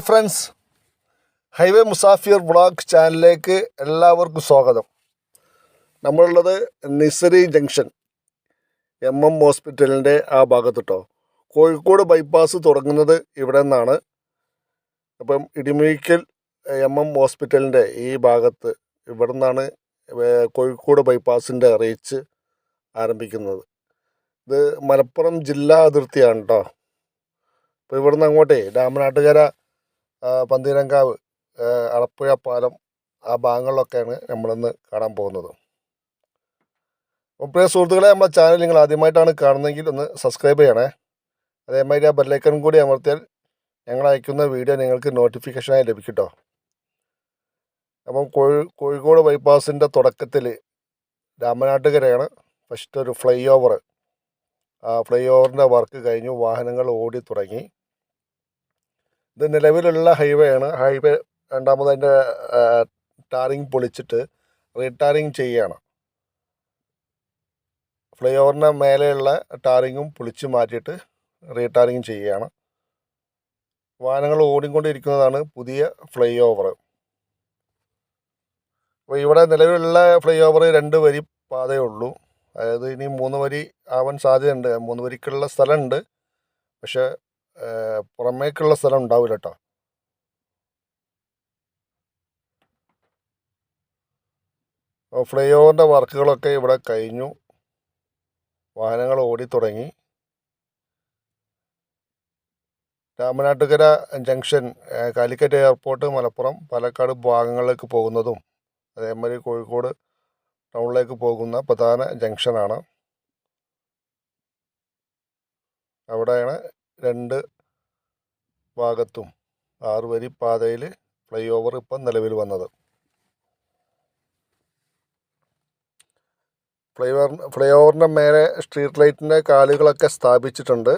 Hi friends highway Musafir blog ചാനലിലേക്ക് എല്ലാവർക്കും സ്വാഗതം. നമ്മളുള്ളത് നിസരി ജംഗ്ഷൻ എം എം ഹോസ്പിറ്റലിന്റെ ആ ഭാഗത്ത് കേട്ടോ കോഴിക്കോട് ബൈപ്പാസ് തുടങ്ങുന്നത് ഇവിടെ നിന്നാണ്. അപ്പം ഇടിമീക്കൽ എം എം ഹോസ്പിറ്റലിന്റെ ഈ ഭാഗത്ത് ഇവിടെ നിന്നാണ് കോഴിക്കോട് ബൈപ്പാസിന്റെ റീച്ച് ആരംഭിക്കുന്നത്. ഇത് മലപ്പുറം ജില്ലാ അതിർത്തിയാണ് കേട്ടോ അപ്പോൾ ഇവിടുന്ന് അങ്ങോട്ടേ രാമനാട്ടുകര പന്തീരങ്കാവ് അളപ്പുഴ പാലം ആ ഭാഗങ്ങളിലൊക്കെയാണ് നമ്മളിന്ന് കാണാൻ പോകുന്നത്. പ്രിയ സുഹൃത്തുക്കളെ നമ്മുടെ ചാനൽ നിങ്ങൾ ആദ്യമായിട്ടാണ് കാണുന്നതെങ്കിൽ ഒന്ന് സബ്സ്ക്രൈബ് ചെയ്യണേ. അതേമാതിരി ആ ബെല്ലൈക്കൺ കൂടി അമർത്തിയാൽ ഞങ്ങൾ അയക്കുന്ന വീഡിയോ നിങ്ങൾക്ക് നോട്ടിഫിക്കേഷനായി ലഭിക്കും കേട്ടോ അപ്പം കോഴി കോഴിക്കോട് ബൈപ്പാസിന്റെ തുടക്കത്തിൽ രാമനാട്ടുകരയാണ് ഫസ്റ്റ് ഒരു ഫ്ലൈ ഓവർ ആ ഫ്ലൈ ഓവറിന്റെ വർക്ക് കഴിഞ്ഞു വാഹനങ്ങൾ ഓടി തുടങ്ങി ഇത് നിലവിലുള്ള ഹൈവേ ആണ്. ഹൈവേ രണ്ടാമത് അതിന്റെ ടാറിങ് പൊളിച്ചിട്ട് റീടാറിങ് ചെയ്യുകയാണ് ഫ്ലൈ ഓവറിന്റെ മേലെയുള്ള ടാറിങ്ങും പൊളിച്ച് മാറ്റിയിട്ട് റീടാറിങ് ചെയ്യുകയാണ് വാഹനങ്ങൾ ഓടിക്കൊണ്ടിരിക്കുന്നതാണ് പുതിയ ഫ്ലൈ ഓവർ അപ്പോൾ ഇവിടെ നിലവിലുള്ള ഫ്ലൈ ഓവർ രണ്ട് വരി പാതയേ ഉള്ളൂ അതായത് ഇനി മൂന്ന് വരി ആവാൻ സാധ്യതയുണ്ട്. മൂന്ന് വരിക്കുള്ള സ്ഥലമുണ്ട്. പക്ഷേ പുറമേക്കുള്ള സ്ഥലം ഉണ്ടാവില്ല കേട്ടോ ഫ്ലൈ ഓവറിന്റെ വർക്കുകളൊക്കെ ഇവിടെ കഴിഞ്ഞു. വാഹനങ്ങൾ ഓടിത്തുടങ്ങി രാമനാട്ടുകര ജംഗ്ഷൻ കാലിക്കറ്റ് എയർപോർട്ട് മലപ്പുറം പാലക്കാട് ഭാഗങ്ങളിലേക്ക് പോകുന്നതും അതേമാതിരി കോഴിക്കോട് ടൗണിലേക്ക് പോകുന്ന പ്രധാന ജംഗ്ഷനാണ്. അവിടെയാണ് രണ്ട് ഭാഗത്തും ആറ് വരി പാതയിൽ ഫ്ലൈ ഓവർ ഇപ്പം നിലവിൽ വന്നത്. ഫ്ലൈ ഓവർ ഫ്ലൈ ഓവറിന്റെ മേലെ സ്ട്രീറ്റ് ലൈറ്റിന്റെ കാലുകളൊക്കെ സ്ഥാപിച്ചിട്ടുണ്ട്.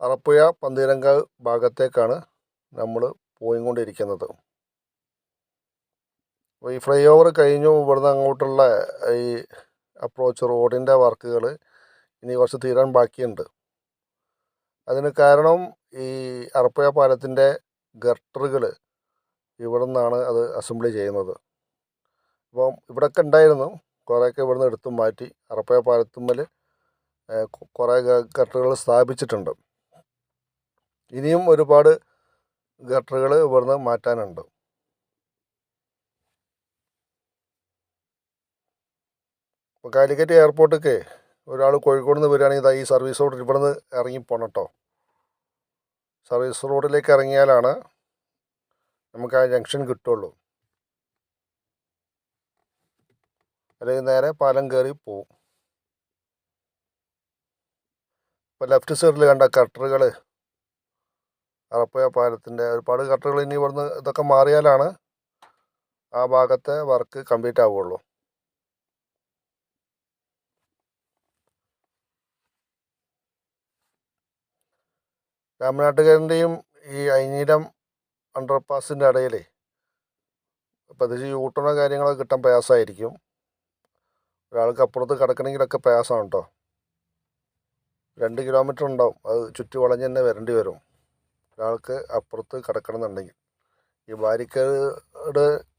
അറപ്പുഴ പന്തീരങ്കാവ് ഭാഗത്തേക്കാണ് നമ്മൾ പോയിക്കൊണ്ടിരിക്കുന്നത്. അപ്പോൾ ഈ ഫ്ലൈ ഓവർ കഴിഞ്ഞു ഇവിടുന്ന് അങ്ങോട്ടുള്ള ഈ അപ്രോച്ച് റോഡിന്റെ വർക്കുകൾ ഇനി കുറച്ച് തീരാൻ ബാക്കിയുണ്ട്. അതിന് കാരണം ഈ അറപ്പുഴ പാലത്തിന്റെ ഗട്ടറുകൾ ഇവിടെ നിന്നാണ് അത് അസംബ്ലി ചെയ്യുന്നത്. അപ്പം ഇവിടെയൊക്കെ ഉണ്ടായിരുന്നു കുറേയൊക്കെ ഇവിടുന്ന് എടുത്തു മാറ്റി. അറപ്പുഴ പാലത്തുമ്മൽ കുറേ ഗട്ടറുകൾ സ്ഥാപിച്ചിട്ടുണ്ട്. ഇനിയും ഒരുപാട് ഗട്ടറുകൾ ഇവിടുന്ന് മാറ്റാനുണ്ട്. ഇപ്പോൾ കാലിക്കറ്റ് എയർപോർട്ടിലേക്ക് ഒരാൾ കോഴിക്കോട് നിന്ന് വരികയാണെങ്കിൽ ഈ സർവീസ് റോഡ് ഇവിടെ നിന്ന് ഇറങ്ങി പോകണം കേട്ടോ സർവീസ് റോഡിലേക്ക് ഇറങ്ങിയാലാണ് നമുക്ക് ആ ജംഗ്ഷൻ കിട്ടുള്ളൂ. അല്ലെങ്കിൽ നേരെ പാലം കയറി പോവും. ഇപ്പോൾ ലെഫ്റ്റ് സൈഡിൽ കണ്ട കട്ടറുകൾ അറപ്പുഴ പാലത്തിന്റെ ഒരുപാട് കട്ടറുകൾ ഇനി ഇവിടുന്ന് ഇതൊക്കെ മാറിയാലാണ് ആ ഭാഗത്തെ വർക്ക് കംപ്ലീറ്റ് ആവുകയുള്ളൂ രാമനാട്ടുകാരന്റെയും ഈ ഐനീലം അണ്ടർപാസിന്റെ ഇടയിൽ പ്രത്യേകിച്ച് യൂട്ടണോ കാര്യങ്ങളൊക്കെ കിട്ടാൻ പ്രയാസമായിരിക്കും. ഒരാൾക്ക് അപ്പുറത്ത് കിടക്കണമെങ്കിലൊക്കെ പ്രയാസമാണ് കേട്ടോ. രണ്ട് കിലോമീറ്റർ ഉണ്ടാവും. അത് ചുറ്റി വളഞ്ഞ് തന്നെ വരേണ്ടി വരും. ഒരാൾക്ക് അപ്പുറത്ത് കിടക്കണം എന്നുണ്ടെങ്കിൽ ഈ ബാരിക്കേഡ്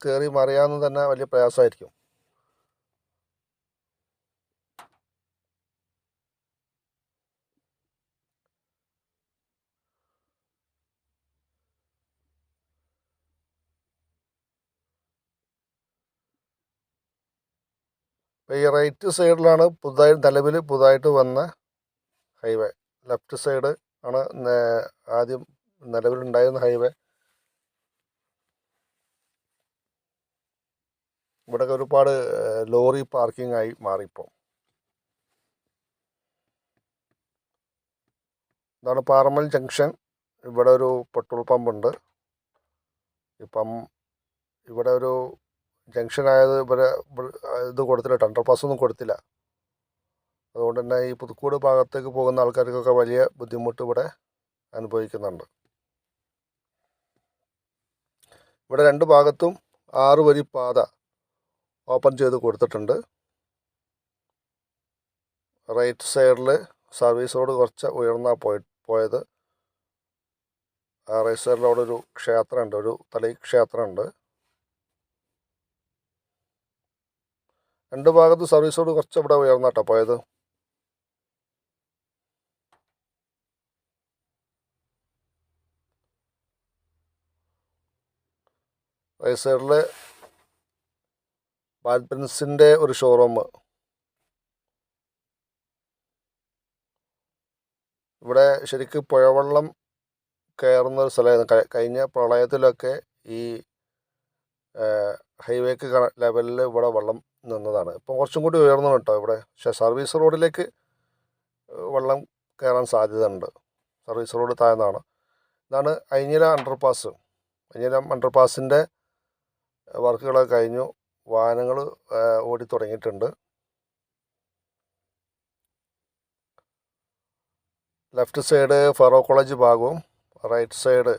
കയറി മറിയാമെന്ന് തന്നെ വലിയ പ്രയാസമായിരിക്കും. ഇപ്പോൾ ഈ റൈറ്റ് സൈഡിലാണ് പുതുതായി നിലവിൽ പുതുതായിട്ട് വന്ന ഹൈവേ. ലെഫ്റ്റ് സൈഡ് ആണ് ആദ്യം നിലവിലുണ്ടായിരുന്ന ഹൈവേ. ഇവിടെയൊക്കെ ഒരുപാട് ലോറി പാർക്കിംഗ് ആയി മാറിപ്പോൾ ഇതാണ് പാറമൽ ജംഗ്ഷൻ. ഇവിടെ ഒരു പെട്രോൾ പമ്പുണ്ട്. ഇപ്പം ഇവിടെ ഒരു ജംഗ്ഷൻ ആയത് ഇവരെ ഇത് കൊടുത്തില്ല ടണ്ടർ പാസ്സൊന്നും കൊടുത്തില്ല. അതുകൊണ്ട് തന്നെ ഈ പുതുക്കോട് ഭാഗത്തേക്ക് പോകുന്ന ആൾക്കാർക്കൊക്കെ വലിയ ബുദ്ധിമുട്ട് ഇവിടെ അനുഭവിക്കുന്നുണ്ട്. ഇവിടെ രണ്ട് ഭാഗത്തും ആറ് വരി പാത ഓപ്പൺ ചെയ്ത് കൊടുത്തിട്ടുണ്ട്. റൈറ്റ് സൈഡിൽ സർവീസ് റോഡ് കുറച്ച് ഉയർന്നാണ് പോയി പോയത്. റൈറ്റ് സൈഡിൽ അവിടെ ഒരു ക്ഷേത്രമുണ്ട് ഒരു തലൈ ക്ഷേത്രമുണ്ട്. രണ്ട് ഭാഗത്ത് സർവീസ് റോഡ് കുറച്ച് ഇവിടെ ഉയർന്നാട്ടോ പോയത്. റൈറ്റ് സൈഡിൽ ബാൽ ഒരു ഷോറൂം ഇവിടെ ശരിക്കും പുഴവെള്ളം കയറുന്ന ഒരു സ്ഥലമായിരുന്നു. കഴിഞ്ഞ പ്രളയത്തിലൊക്കെ ഈ ഹൈവേക്ക് ലെവലിൽ ഇവിടെ വെള്ളം നിന്നതാണ്. ഇപ്പം കുറച്ചും കൂടി ഉയർന്നു കേട്ടോ ഇവിടെ. പക്ഷേ സർവീസ് റോഡിലേക്ക് വെള്ളം കയറാൻ സാധ്യതയുണ്ട്. സർവീസ് റോഡ് താഴ്ന്നതാണ്. ഇതാണ് അയിഞ്ഞില അണ്ടർപാസ്. അയിഞ്ഞില അണ്ടർപാസിന്റെ വർക്കുകളൊക്കെ കഴിഞ്ഞു. വാഹനങ്ങൾ ഓടി തുടങ്ങിയിട്ടുണ്ട്. ലെഫ്റ്റ് സൈഡ് ഫറോ കോളേജ് ഭാഗവും റൈറ്റ് സൈഡ്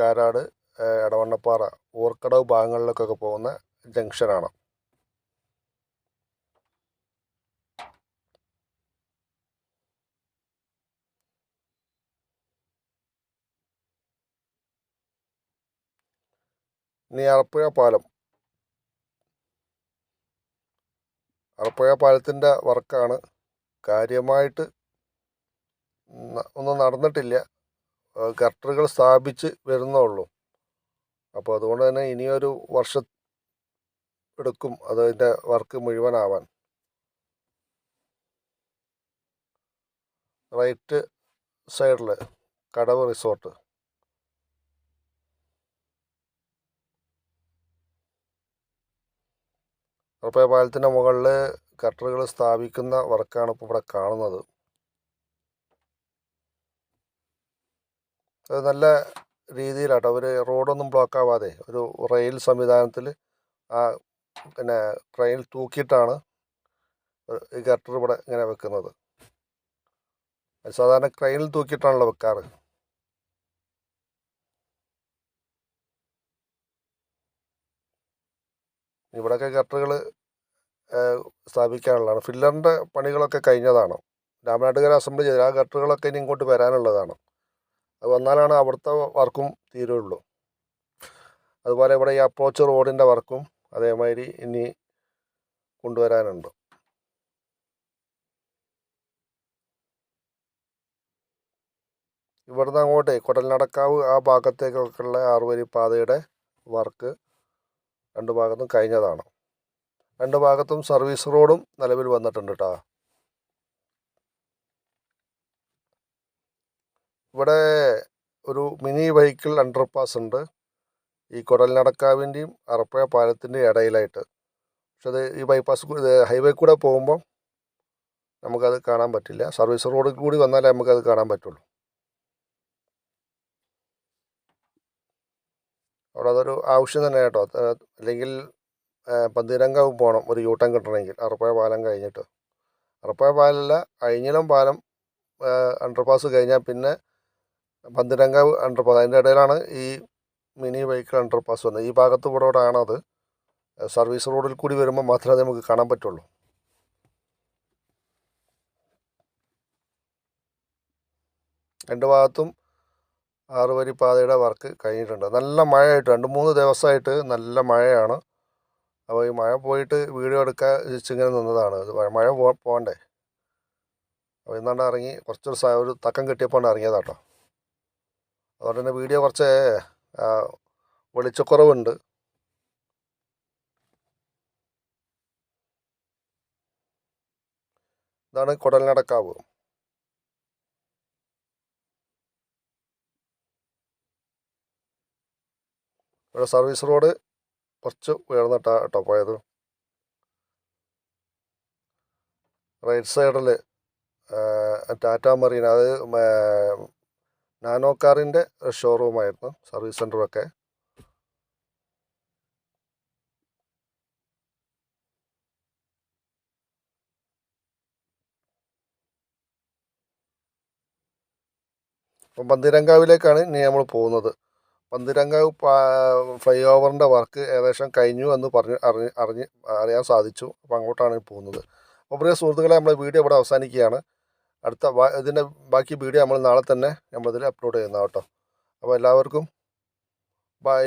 കാരാട് എടവണ്ണപ്പാറ ഊർക്കടവ് ഭാഗങ്ങളിലേക്കൊക്കെ പോകുന്ന ജംഗ്ഷനാണ്. ഇനി അറപ്പുഴ പാലം. അറപ്പുഴ പാലത്തിന്റെ വർക്കാണ്. കാര്യമായിട്ട് ഒന്നും നടന്നിട്ടില്ല. ഗട്ടറുകൾ സ്ഥാപിച്ച് വരുന്നേ ഉള്ളൂ. അപ്പോൾ അതുകൊണ്ട് തന്നെ ഇനിയൊരു വർഷം എടുക്കും അതിന്റെ വർക്ക് മുഴുവനാവാൻ. റൈറ്റ് സൈഡിൽ കടവ് റിസോർട്ട്. അപ്പോൾ പാലത്തിന്റെ മുകളിൽ കട്ടറുകൾ സ്ഥാപിക്കുന്ന വർക്കാണ് ഇപ്പോൾ ഇവിടെ കാണുന്നത്. അത് നല്ല രീതിയിലാട്ടോ. അവർ റോഡൊന്നും ബ്ലോക്ക് ആവാതെ ഒരു റെയിൽ സംവിധാനത്തിൽ ആ പിന്നെ ട്രെയിൻ തൂക്കിയിട്ടാണ് ഈ ഗട്ടർ ഇവിടെ ഇങ്ങനെ വെക്കുന്നത്. സാധാരണ ക്രെയിനിൽ തൂക്കിയിട്ടാണല്ലോ വെക്കാറ്. ഇവിടെയൊക്കെ ഗട്ടറുകൾ സ്ഥാപിക്കാനുള്ളതാണ്. ഫില്ലറിന്റെ പണികളൊക്കെ കഴിഞ്ഞതാണ്. രാമനാട്ടുകര അസംബ്ലി ചെയ്ത്. ആ ഗട്ടറുകളൊക്കെ ഇനി ഇങ്ങോട്ട് വരാനുള്ളതാണ്. അത് വന്നാലാണ് അവിടുത്തെ വർക്കും തീരുള്ളൂ. അതുപോലെ ഇവിടെ ഈ അപ്രോച്ച് റോഡിന്റെ വർക്കും അതേമാതിരി ഇനി കൊണ്ടുവരാനുണ്ട്. ഇവിടുന്ന് അങ്ങോട്ടേ കുടൽനടക്കാവ് ആ ഭാഗത്തേക്കൊക്കെയുള്ള ആറുവരി പാതയുടെ വർക്ക് രണ്ട് ഭാഗത്തും കഴിഞ്ഞതാണ്. രണ്ട് ഭാഗത്തും സർവീസ് റോഡും നിലവിൽ വന്നിട്ടുണ്ട് കേട്ടോ ഇവിടെ ഒരു മിനി വെഹിക്കിൾ അണ്ടർപാസ് ഉണ്ട്. ഈ കുടൽനടക്കാവിന്റെയും അറപ്പുഴ പാലത്തിന്റെയും ഇടയിലായിട്ട്. പക്ഷെ അത് ഈ ബൈപ്പാസ് ഹൈവേ കൂടെ പോകുമ്പം നമുക്കത് കാണാൻ പറ്റില്ല. സർവീസ് റോഡിൽ കൂടി വന്നാലേ നമുക്കത് കാണാൻ പറ്റുള്ളൂ. അവിടെ അതൊരു ആവശ്യം തന്നെ കേട്ടോ. അല്ലെങ്കിൽ പന്തീരങ്കാവ് പോകണം ഒരു യൂട്ടൺ കിട്ടണമെങ്കിൽ. അറപ്പുഴ പാലം കഴിഞ്ഞിട്ട്. അറപ്പുഴ പാലല്ല അഴിഞ്ഞിലം പാലം അണ്ടർപാസ് കഴിഞ്ഞാൽ പിന്നെ പന്തിരങ്കാവ് അണ്ടർപാസ് അതിന്റെ ഇടയിലാണ് ഈ മിനി വെഹിക്കിൾ അണ്ടർപാസ് വന്നത്. ഈ ഭാഗത്ത് കൂടെ ആണത് സർവീസ് റോഡിൽ കൂടി വരുമ്പോൾ മാത്രമേ നമുക്ക് കാണാൻ പറ്റുള്ളൂ. രണ്ട് ഭാഗത്തും ആറ് വരി പാതയുടെ വർക്ക് കഴിഞ്ഞിട്ടുണ്ട്. നല്ല മഴയായിട്ട് രണ്ട് മൂന്ന് ദിവസമായിട്ട് നല്ല മഴയാണ്. അപ്പോൾ ഈ മഴ പോയിട്ട് വീഡിയോ എടുക്കാൻ ഇങ്ങനെ നിന്നതാണ്. മഴ- പോ പോകണ്ടേ? അപ്പോൾ ഇന്നാണ്ട് ഇറങ്ങി കുറച്ചൊരു ഒരു തക്കം കിട്ടിയപ്പോൾ ഇറങ്ങിയതാട്ടോ അതുകൊണ്ട് തന്നെ വീഡിയോ കുറച്ച് വെളിച്ചക്കുറവുണ്ട്. ഇതാണ് കുടൽനടക്കാവ്. ഇവിടെ സർവീസ് റോഡ് കുറച്ച് ഉയർന്ന കേട്ടോ പോയത്. റൈറ്റ് സൈഡിൽ ടാറ്റ മറീന അത് നാനോ കാറിന്റെ ഷോറൂമായിരുന്നു സർവീസ് സെന്ററൊക്കെ അപ്പം പന്തിരങ്കാവിലേക്കാണ് ഇനി നമ്മൾ പോകുന്നത്. പന്തിരങ്കാവ് ഫ്ലൈ ഓവറിന്റെ വർക്ക് ഏകദേശം കഴിഞ്ഞു എന്ന് പറഞ്ഞ് അറിഞ്ഞ് അറിഞ്ഞ് അറിയാൻ സാധിച്ചു. അപ്പോൾ അങ്ങോട്ടാണ് പോകുന്നത്. അപ്പോൾ പ്രിയ സുഹൃത്തുക്കളെ നമ്മൾ വീഡിയോ ഇവിടെ അവസാനിക്കുകയാണ്. അടുത്ത ഇതിന്റെ ബാക്കി വീഡിയോ നമ്മൾ നാളെ തന്നെ നമ്മളിതിൽ അപ്ലോഡ് ചെയ്യുന്ന കേട്ടോ. അപ്പോൾ എല്ലാവർക്കും ബൈ.